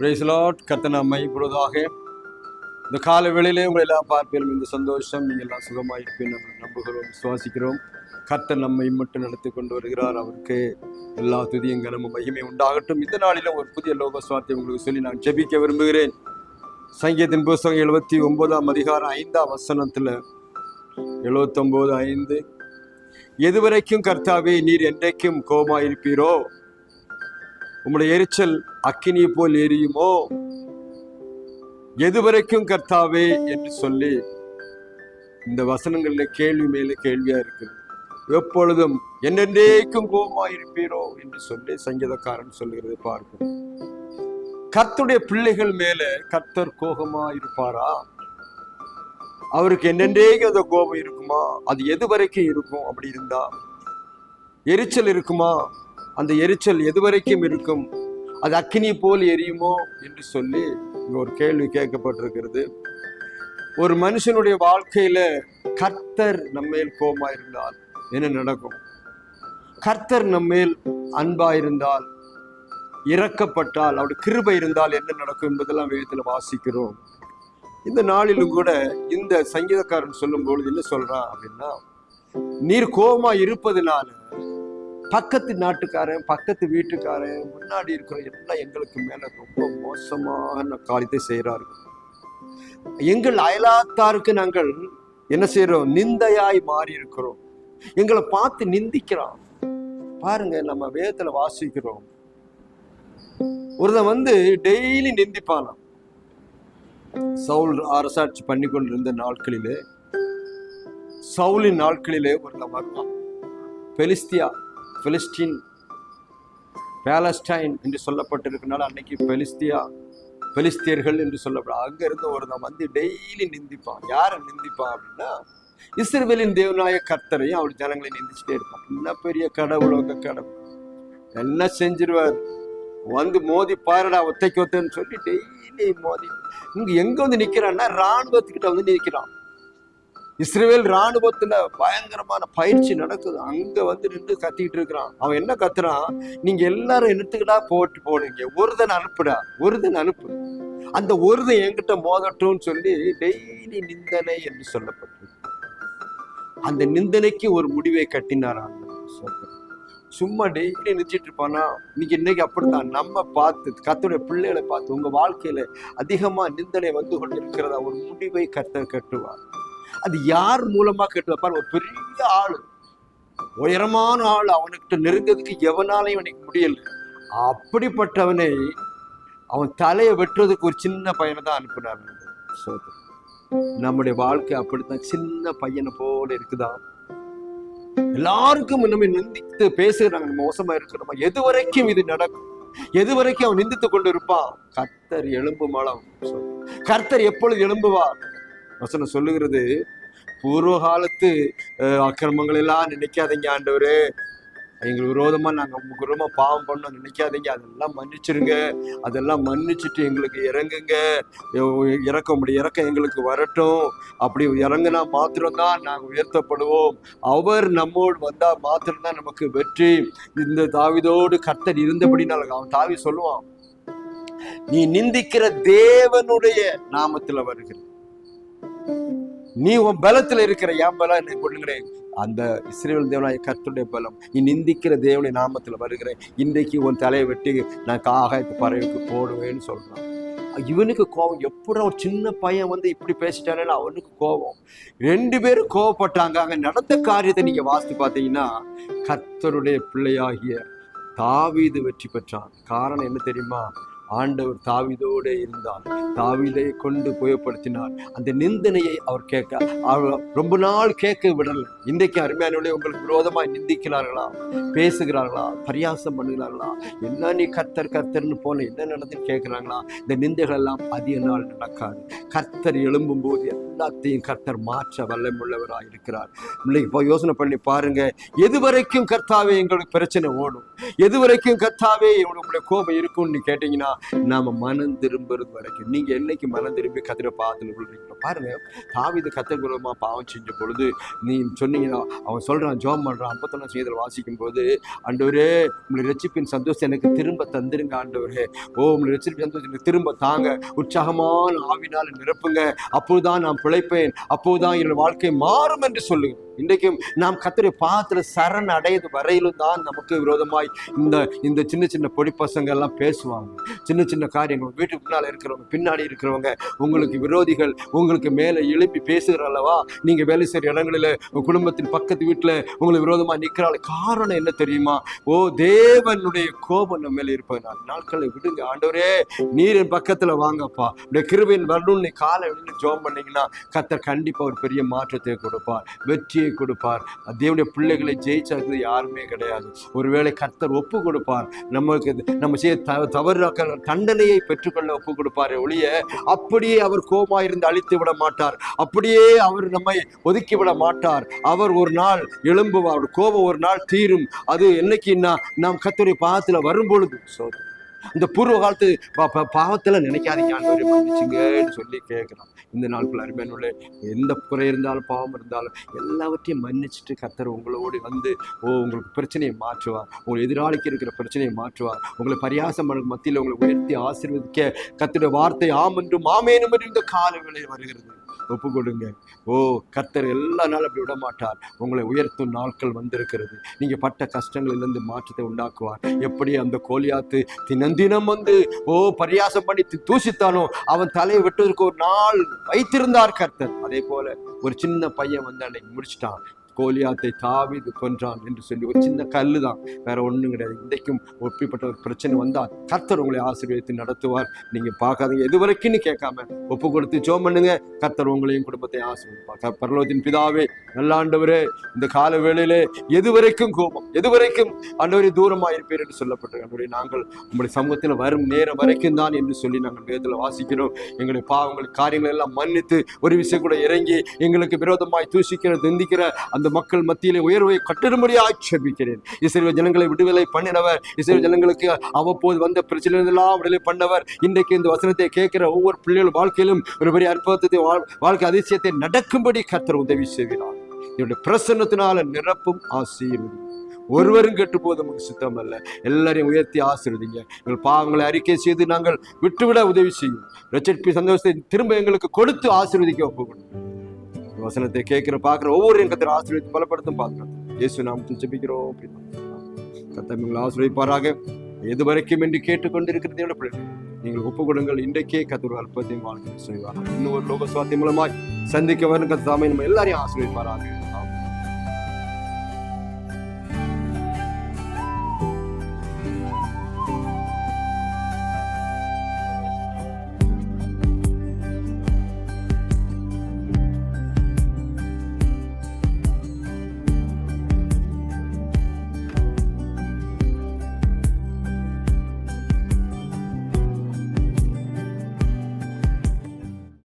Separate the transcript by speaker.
Speaker 1: பிரைஸ்லாட் கத்தனை இப்பொழுதாக இந்த கால வேளையிலே உங்களை எல்லாம் பார்ப்பேன். இந்த சந்தோஷம் நீங்கள் எல்லாம் சுகமாக இருப்பேன் நம்ம நம்புகிறோம் விசுவாசிக்கிறோம். கத்த நம்மை மட்டும் நடத்தி கொண்டு வருகிறார். அவருக்கு எல்லா துதியும் கனமும் மகிமை உண்டாகட்டும். இந்த நாளிலும் ஒரு புதிய லோக சுவார்த்தை உங்களுக்கு சொல்லி நான் ஜெபிக்க விரும்புகிறேன். சங்கீதத்தின் புஸ்தகம் எழுபத்தி ஒன்பதாம் அதிகாரம் ஐந்தாம் வசனத்தில் எழுபத்தொம்போது ஐந்து. எதுவரைக்கும் கர்த்தாவே நீர் என்றைக்கும் கோமா இருப்பீரோ உங்களுடைய எரிச்சல் அக்கினியை போல் எரியுமோ? எதுவரைக்கும் கர்த்தாவே என்று சொல்லி இந்த வசனங்கள்ல கேள்வி மேல கேள்வியா இருக்குது. எப்பொழுதும் என்னென்றேக்கும் கோபமாயிருப்பீரோ என்று சொல்லி சங்கீதக்காரன் சொல்லுகிறது பார்க்கும் கர்த்துடைய பிள்ளைகள் மேல கர்த்தர் கோபமா இருப்பாரா அவருக்கு என்னென்றே அந்த கோபம் இருக்குமா? அது எது வரைக்கும் இருக்கும் அப்படி இருந்தா? எரிச்சல் இருக்குமா? அந்த எரிச்சல் எது வரைக்கும் இருக்கும்? அது அக்னி போல் எரியுமோ என்று சொல்லி ஒரு கேள்வி கேட்கப்பட்டிருக்கிறது. ஒரு மனுஷனுடைய வாழ்க்கையில கர்த்தர் நம்மேல் கோமா இருந்தால் என்ன நடக்கும்? கர்த்தர் நம்மேல் அன்பா இருந்தால் இறக்கப்பட்டால் அவருடைய கிருபை இருந்தால் என்ன நடக்கும் என்பதெல்லாம் வேதத்தில் வாசிக்கிறோம். இந்த நாளிலும் கூட இந்த சங்கீதக்காரன் சொல்லும் பொழுது என்ன சொல்றான் அப்படின்னா நீர் கோபமா இருப்பதுனால பக்கத்து நாட்டுக்காரன் பக்கத்து வீட்டுக்காரன் முன்னாடி இருக்கிற எல்லாம் எங்களுக்கு மேல ரொம்ப மோசமான காரியத்தை செய்கிறார்கள் எங்கள் அயலாத்தாருக்கு நாங்கள் என்ன செய்யறோம் நிந்தையாய் மாறி இருக்கிறோம் எங்களை பார்த்து நிந்திக்கிறோம் பாருங்க நம்ம வேதத்துல வாசிக்கிறோம். ஒருத்தன் வந்து டெய்லி நிந்திப்பானாம். சவுல் அரசாட்சி பண்ணி கொண்டிருந்த நாட்களிலே சவுலின் நாட்களிலே ஒருத்தன் வருவான் பெலிஸ்தியா பெலிஸ்டீன் பேலஸ்டைன் என்று சொல்லப்பட்டிருக்கனால அன்னைக்கு பெலிஸ்தியா பெலிஸ்தியர்கள் என்று சொல்லப்படும். அங்கே இருந்து ஒருத்தன் வந்து டெய்லி நிந்திப்பான். யாரை நிந்திப்பான் அப்படின்னா இஸ்ரேலின் தேவநாய கர்த்தரையும் அவர் ஜனங்களை நிந்திச்சுட்டே இருப்பான். என்ன பெரிய கடவுள் உங்க கடவுள். என்ன செஞ்சிருவார்? வந்து மோதி பாருடா ஒத்தைக்கு ஒத்தைன்னு சொல்லி டெய்லி மோதி. இங்கே எங்கே வந்து நிற்கிறான்னா ராணுவத்துக்கிட்ட வந்து நிற்கிறான் இஸ்ரேல் ராணுவத்துல பயங்கரமான பயிற்சி நடக்குது. அங்க வந்து நின்று கத்திட்டு இருக்கிறான். அவன் என்ன கத்துறான்? நீங்க எல்லாரும் என்னத்துக்கிட்டா போட்டு போடுங்க ஒருதன் அனுப்புடா. ஒருதன் அனுப்பு. அந்த ஒருதன் என்கிட்ட மோதட்டும்னு சொல்லி டெய்லி நிந்தனை என்று சொல்லப்பட்டிருக்கு. அந்த நிந்தனைக்கு ஒரு முடிவை கட்டினாராம் சும்மா டெய்லி நினைச்சிட்டு இருப்பானா? இன்னைக்கு இன்னைக்கு அப்படித்தான். நம்ம பார்த்து கத்துடைய பிள்ளைகளை பார்த்து உங்க வாழ்க்கையில அதிகமா நிந்தனை வந்து கொண்டு இருக்கிறதா ஒரு முடிவை கத்த கட்டுவார். அது யார் மூலமா கட்டுவார் ஒரு பெரிய ஆள். உயரமான ஆள். அவனுக்கிட்ட நெருங்கிறதுக்கு எவனாலையும் அவனுக்கு முடியல. அப்படிப்பட்டவனை அவன் தலையை வெட்டுறதுக்கு ஒரு சின்ன பையனை தான் அனுப்பினார். நம்முடைய வாழ்க்கை அப்படித்தான். சின்ன பையனை போல இருக்குதா? எல்லாருக்கும் நம்ம நிந்தித்து பேசுகிறாங்க. நம்ம மோசமா இருக்கிறோமா? எது வரைக்கும் இது நடக்கும்? எது வரைக்கும் அவன் நிந்தித்து கொண்டு இருப்பான் கர்த்தர் எலும்பு மலம் கர்த்தர் எப்பொழுது எழும்புவார்? வசனம் சொல்லுகிறது பூர்வ காலத்து அக்கிரமங்கள் எல்லாம் நினைக்காதீங்க ஆண்டவரே. எங்களுக்கு விரோதமா நாங்க உங்களுக்கு பாவம் பண்ணோம் நினைக்காதீங்க. அதெல்லாம் மன்னிச்சிருங்க. அதெல்லாம் மன்னிச்சுட்டு எங்களுக்கு இறங்குங்க. இ- இறக்க முடியும் இறக்க எங்களுக்கு வரட்டும். அப்படி இறங்குனா மாத்திரம்தான் நாங்கள் உயர்த்தப்படுவோம். அவர் நம்மோடு வந்தா மாத்திரம்தான் நமக்கு வெற்றி. இந்த தாவிதோடு கர்த்தர் இருந்தபடி அவன் தாவி சொல்லுவான் நீ நிந்திக்கிற தேவனுடைய நாமத்துல வருகிறேன். நீ உன் பலத்துல இருக்கிற என் பலம் என்ன கொள்ளுகிறேன் அந்த இஸ்ரேல் தேவனாய கர்த்தருடைய பலம். நீ நிந்திக்கிற தேவனை நாமத்துல வருகிறேன். இன்றைக்கு உன் தலையை வெட்டி நான் காகாயத்து பறவைக்கு போடுவேன்னு சொல்றான். இவனுக்கு கோபம். எப்படா ஒரு சின்ன பையன் வந்து இப்படி பேசிட்டானே அவனுக்கு கோபம். ரெண்டு பேரும் கோவப்பட்டாங்க அங்க நடந்த காரியத்தை நீங்க வாசித்து பார்த்தீங்கன்னா கர்த்தருடைய பிள்ளையாகிய தாவீது வெற்றி பெற்றான். காரணம் என்ன தெரியுமா? ஆண்டவர் தாவீதோடு இருந்தார். தாவிதை கொண்டு புயப்படுத்தினார் அந்த நிந்தனையை அவர் கேட்க அவர் ரொம்ப நாள் கேட்க விடல. இன்றைக்கு அருமையானவர்களே உங்களுக்கு விரோதமாக நிந்திக்கிறார்களா? பேசுகிறார்களா? பரியாசம் பண்ணுகிறார்களா? என்ன நீ கர்த்தர் கர்த்தர்னு போன என்ன நடந்துன்னு கேட்குறாங்களா? இந்த நிந்தைகள் எல்லாம் அதிக நாள் நடக்காது. கர்த்தர் எழும்பும் போது எல்லாத்தையும் கர்த்தர் மாற்ற வல்லமுள்ளவராக இருக்கிறார். இன்னைக்கு இப்போ யோசனை பண்ணி பாருங்க. எது வரைக்கும் கர்த்தாவே எங்களுக்கு பிரச்சனை ஓடும். எது வரைக்கும் கர்த்தாவே உங்களுடைய கோபம் இருக்கும்னு கேட்டீங்கன்னா நாம மனம் திரும்புறது வரைக்கும். நீங்க என்னைக்கு மனம் திரும்பி கத்திர பார்த்து கொள்றீங்களோ பாருங்க. தாவீது கத்தகுரமா பாவம் செஞ்ச பொழுது நீ சொன்னீங்கன்னா அவன் சொல்றான் ஜோம் பண்றான் ஐம்பத்தொன்னு செய்தியில் வாசிக்கும் போது ஆண்டவரே உங்களை ரட்சிப்பின் சந்தோஷம் எனக்கு திரும்ப தந்துருங்க ஆண்டவரே. ஓ உங்களை ரட்சிப்பின் சந்தோஷம் எனக்கு திரும்ப தாங்க. உற்சாகமான ஆவினால் நிரப்புங்க. அப்போதுதான் நான் பிழைப்பேன். அப்போதுதான் என்னோட வாழ்க்கை மாறும் என்று சொல்லுங்க. இன்றைக்கும் நாம் கத்திரி பாத்துல சரண் அடையது வரையிலும் தான் நமக்கு விரோதமாய் இந்த இந்த சின்ன சின்ன பொடி பசங்க எல்லாம் பேசுவாங்க. சின்ன சின்ன காரியங்கள். வீட்டுக்கு முன்னால் இருக்கிறவங்க பின்னாடி இருக்கிறவங்க உங்களுக்கு விரோதிகள் உங்களுக்கு மேலே எழுப்பி பேசுகிற அல்லவா நீங்க வேலை செய்கிற இடங்களில் உங்கள் குடும்பத்தின் பக்கத்து வீட்டில் உங்களுக்கு விரோதமாக நிற்கிறாள். காரணம் என்ன தெரியுமா? ஓ தேவனுடைய கோபம் நம்ம மேலே இருப்பதனால் நாட்களை விடுங்க. ஆண்டவரே நீரின் பக்கத்தில் பக்கத்துல வாங்கப்பா. இந்த கிருபையின் வரணும்னு நீ காலை விழுந்து ஜோம் பண்ணீங்கன்னா கத்தர் கண்டிப்பாக ஒரு பெரிய மாற்றத்தை கொடுப்பார். வெற்றியை கொடுப்பார். தேவனுடைய பிள்ளைகளை ஜெயிச்சது யாருமே கிடையாது. ஒருவேளை கர்த்தர் ஒப்பு கொடுப்பார் நம்மளுக்கு நம்ம செய்ய த- தவறு தண்டனையை பெற்றுக்கொள்ள ஒப்பு கொடுப்பார் ஒழிய அப்படியே அவர் கோமா இருந்து அழித்து விட மாட்டார். அப்படியே அவர் நம்மை ஒதுக்கி விட மாட்டார். அவர் ஒரு நாள் எழும்புவார். கோபம் ஒரு நாள் தீரும். அது என்னைக்குன்னா நாம் கத்துடைய பாதத்தில் வரும் பொழுது சோதனை. இந்த பூர்வ காலத்து பா- நினைக்காதீங்க ஆண்டவரே மன்னிச்சுங்கன்னு சொல்லி கேட்குறோம் இந்த நாட்கள் அருமையானுள்ள எந்த குறை இருந்தாலும் பாவம் இருந்தாலும் எல்லாவற்றையும் மன்னிச்சுட்டு கத்தர் உங்களோடு வந்து ஓ உங்களுக்கு பிரச்சனையை மாற்றுவார். உங்கள் எதிராளிக்கு இருக்கிற பிரச்சனையை மாற்றுவார். உங்களை பரியாசம் மத்தியில் உங்களை உயர்த்தி ஆசீர்வதிக்க கத்துடைய வார்த்தை ஆம் என்றும் ஆமேனும் என்று இந்த காலவேளை வருகிறது. ஒப்பு கொடுங்க ஓ கர்த்தர் எல்லா நாளும் அப்படி விட மாட்டார் உங்களை உயர்த்தும் நாட்கள் வந்திருக்கிறது. நீங்கள் பட்ட கஷ்டங்களிலிருந்து மாற்றத்தை உண்டாக்குவார். எப்படி அந்த கோலியாத்து தினந்தினம் வந்து ஓ பரியாசம் பண்ணி தி- தூசித்தானோ அவன் தலையை வெட்டுவதற்கு ஒரு நாள் வைத்திருந்தார் கர்த்தர். அதே போல ஒரு சின்ன பையன் வந்து அன்னைக்கு முடிச்சிட்டான். கோலியாத்தை தாவீது கொன்றான் என்று சொல்லி ஒரு சின்ன கல்லு தான் வேற ஒண்ணும் கிடையாது. இன்றைக்கும் ஒப்பிப்பட்ட ஒரு பிரச்சனை வந்தால் கர்த்தர் உங்களை ஆசீர்வதித்து நடத்துவார். நீங்க பார்க்காதீங்க. எது வரைக்கும்னு கேட்காம ஒப்பு கொடுத்து ஜோம் பண்ணுங்க. கர்த்தர் உங்களையும் குடும்பத்தை ஆசீர்வதிப்பார். பரலோகத்தின் பிதாவே நல்லாண்டவரே இந்த கால வேளையிலே எது வரைக்கும் கோபம் எது வரைக்கும் ஆண்டவரே தூரமாக இருப்பீர் என்று சொல்லப்பட்டிருக்கு. நாங்கள் உங்களுடைய சமூகத்தில் வரும் நேரம் வரைக்கும் தான் என்று சொல்லி நாங்கள் வேதத்தில் வாசிக்கிறோம். எங்களுடைய பாவங்கள் காரியங்கள் எல்லாம் மன்னித்து ஒரு விஷயம் கூட இறங்கி எங்களுக்கு விரோதமாய் தூசிக்கிற திந்திக்கிற அந்த மக்கள் மத்தியிலே உயர்வை கட்டிடும்படியாக ஆட்சேபிக்கிறேன். இஸ்ரேல் ஜனங்களை விடுதலை பண்ணினவர் இஸ்ரேல் ஜனங்களுக்கு அவ்வப்போது வந்த பிரச்சனைகளெல்லாம் விடுதலை பண்ணவர். இன்றைக்கு இந்த வசனத்தை கேட்கிற ஒவ்வொரு பிள்ளைகள் வாழ்க்கையிலும் ஒரு பெரிய அற்புதத்தை வாழ்- வாழ்க்கை அதிசயத்தை நடக்கும்படி கத்தர் உதவி செய்கிறார். என்னுடைய பிரசன்னத்தினால நிரப்பும் ஆசீர்வதி. ஒருவரும் கெட்டு போது நமக்கு சுத்தம் அல்ல எல்லாரையும் உயர்த்தி ஆசீர்வதிங்க. எங்கள் பாவங்களை அறிக்கை செய்து நாங்கள் விட்டுவிட உதவி செய்யும். ரட்சட்பி சந்தோஷத்தை திரும்ப எங்களுக்கு கொடுத்து ஆசீர்வதிக்க ஒப்புக்கணும் வசனத்தை கேட்கிற பார்க்குற ஒவ்வொரு கத்திர ஆசிரியத்தை பலப்படுத்தும் பார்க்கலாம் இயேசு நாம் ஜெபிக்கிறோம். கத்தர் உங்களை ஆசிரியப்பாராக எது வரைக்கும் என்று கேட்டுக்கொண்டிருக்கிறதோட பிள்ளைகள் நீங்கள் ஒப்பு கொடுங்கள் இன்றைக்கே கத்தர் அற்பத்தையும் வாழ்க்கை செய்வார். இன்னும் ஒரு லோக சுவாத்தியம் மூலமாய் சந்திக்க வரும் கத்தாமை நம்ம எல்லாரையும் ஆசீர்வதிப்பாராக.